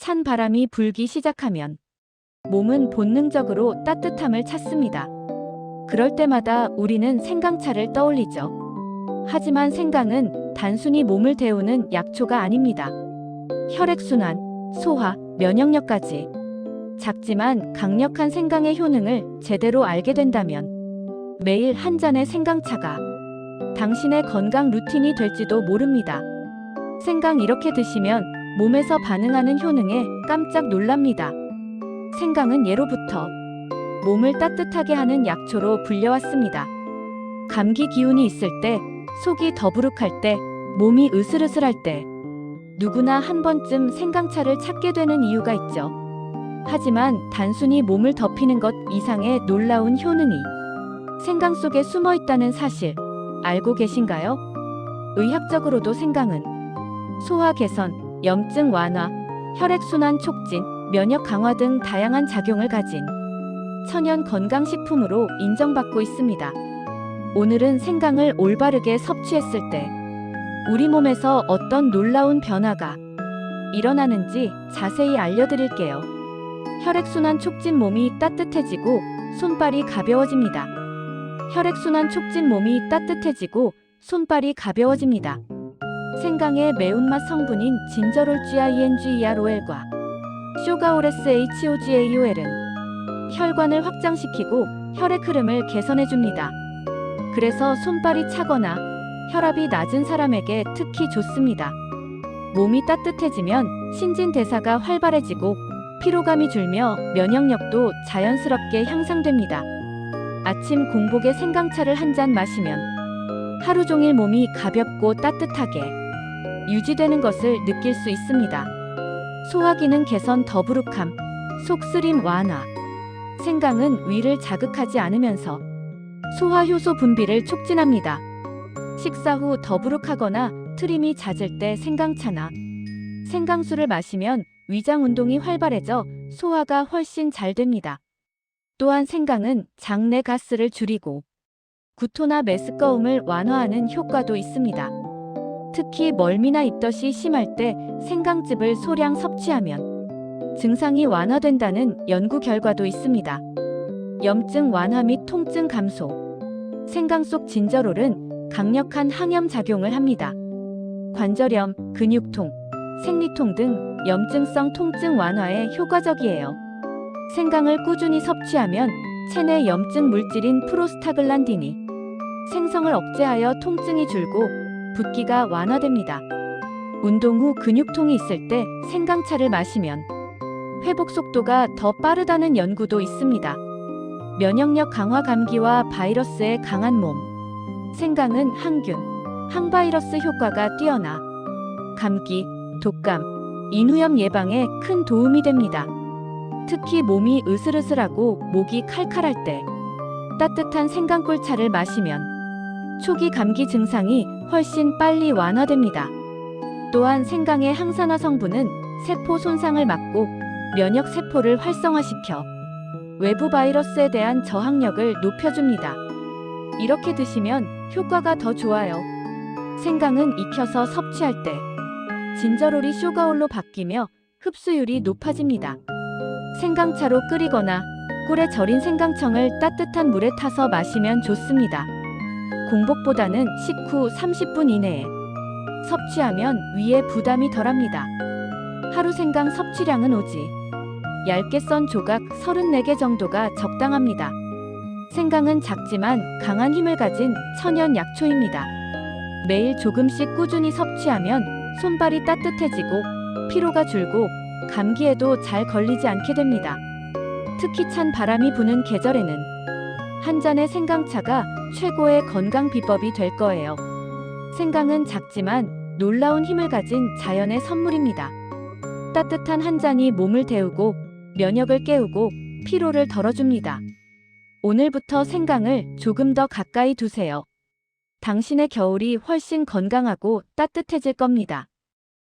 찬 바람이 불기 시작하면 몸은 본능적으로 따뜻함을 찾습니다. 그럴 때마다 우리는 생강차를 떠올리죠. 하지만 생강은 단순히 몸을 데우는 약초가 아닙니다. 혈액순환, 소화, 면역력까지 작지만 강력한 생강의 효능을 제대로 알게 된다면 매일 한 잔의 생강차가 당신의 건강 루틴이 될지도 모릅니다. 생강 이렇게 드시면 몸에서 반응하는 효능에 깜짝 놀랍니다. 생강은 예로부터 몸을 따뜻하게 하는 약초로 불려왔습니다. 감기 기운이 있을 때, 속이 더부룩할 때, 몸이 으슬으슬할 때, 누구나 한 번쯤 생강차를 찾게 되는 이유가 있죠. 하지만 단순히 몸을 덮이는 것 이상의 놀라운 효능이 생강 속에 숨어 있다는 사실 알고 계신가요? 의학적으로도 생강은 소화 개선, 염증 완화, 혈액순환 촉진, 면역 강화 등 다양한 작용을 가진 천연 건강식품으로 인정받고 있습니다. 오늘은 생강을 올바르게 섭취했을 때 우리 몸에서 어떤 놀라운 변화가 일어나는지 자세히 알려드릴게요. 혈액순환 촉진 몸이 따뜻해지고 손발이 가벼워집니다. 혈액순환 촉진 몸이 따뜻해지고 손발이 가벼워집니다. 생강의 매운맛 성분인 진저롤 GINGEROL과 쇼가오레스 HOGAOL은 혈관을 확장시키고 혈액 흐름을 개선해줍니다. 그래서 손발이 차거나 혈압이 낮은 사람에게 특히 좋습니다. 몸이 따뜻해지면 신진대사가 활발해지고 피로감이 줄며 면역력도 자연스럽게 향상됩니다. 아침 공복에 생강차를 한 잔 마시면 하루 종일 몸이 가볍고 따뜻하게 유지되는 것을 느낄 수 있습니다. 소화 기능 개선 더부룩함, 속쓰림 완화. 생강은 위를 자극하지 않으면서 소화 효소 분비를 촉진합니다. 식사 후 더부룩하거나 트림이 잦을 때 생강차나 생강수를 마시면 위장 운동이 활발해져 소화가 훨씬 잘 됩니다. 또한 생강은 장내 가스를 줄이고 구토나 메스꺼움을 완화하는 효과도 있습니다. 특히 멀미나 입덧이 심할 때 생강즙을 소량 섭취하면 증상이 완화된다는 연구 결과도 있습니다. 염증 완화 및 통증 감소. 생강 속 진저롤은 강력한 항염 작용을 합니다. 관절염, 근육통, 생리통 등 염증성 통증 완화에 효과적이에요. 생강을 꾸준히 섭취하면 체내 염증 물질인 프로스타글란딘이 생성을 억제하여 통증이 줄고 붓기가 완화됩니다. 운동 후 근육통이 있을 때 생강차를 마시면 회복 속도가 더 빠르다는 연구도 있습니다. 면역력 강화 감기와 바이러스에 강한 몸. 생강은 항균, 항바이러스 효과가 뛰어나 감기, 독감, 인후염 예방에 큰 도움이 됩니다. 특히 몸이 으슬으슬하고 목이 칼칼할 때 따뜻한 생강꿀차를 마시면 초기 감기 증상이 훨씬 빨리 완화됩니다. 또한 생강의 항산화 성분은 세포 손상을 막고 면역 세포를 활성화시켜 외부 바이러스에 대한 저항력을 높여줍니다. 이렇게 드시면 효과가 더 좋아요. 생강은 익혀서 섭취할 때 진저롤이 쇼가올로 바뀌며 흡수율이 높아집니다. 생강차로 끓이거나 꿀에 절인 생강청을 따뜻한 물에 타서 마시면 좋습니다. 공복보다는 식후 30분 이내에 섭취하면 위에 부담이 덜합니다. 하루 생강 섭취량은 오지. 얇게 썬 조각 34개 정도가 적당합니다. 생강은 작지만 강한 힘을 가진 천연 약초입니다. 매일 조금씩 꾸준히 섭취하면 손발이 따뜻해지고 피로가 줄고 감기에도 잘 걸리지 않게 됩니다. 특히 찬 바람이 부는 계절에는 한 잔의 생강차가 최고의 건강 비법이 될 거예요. 생강은 작지만 놀라운 힘을 가진 자연의 선물입니다. 따뜻한 한 잔이 몸을 데우고 면역을 깨우고 피로를 덜어줍니다. 오늘부터 생강을 조금 더 가까이 두세요. 당신의 겨울이 훨씬 건강하고 따뜻해질 겁니다.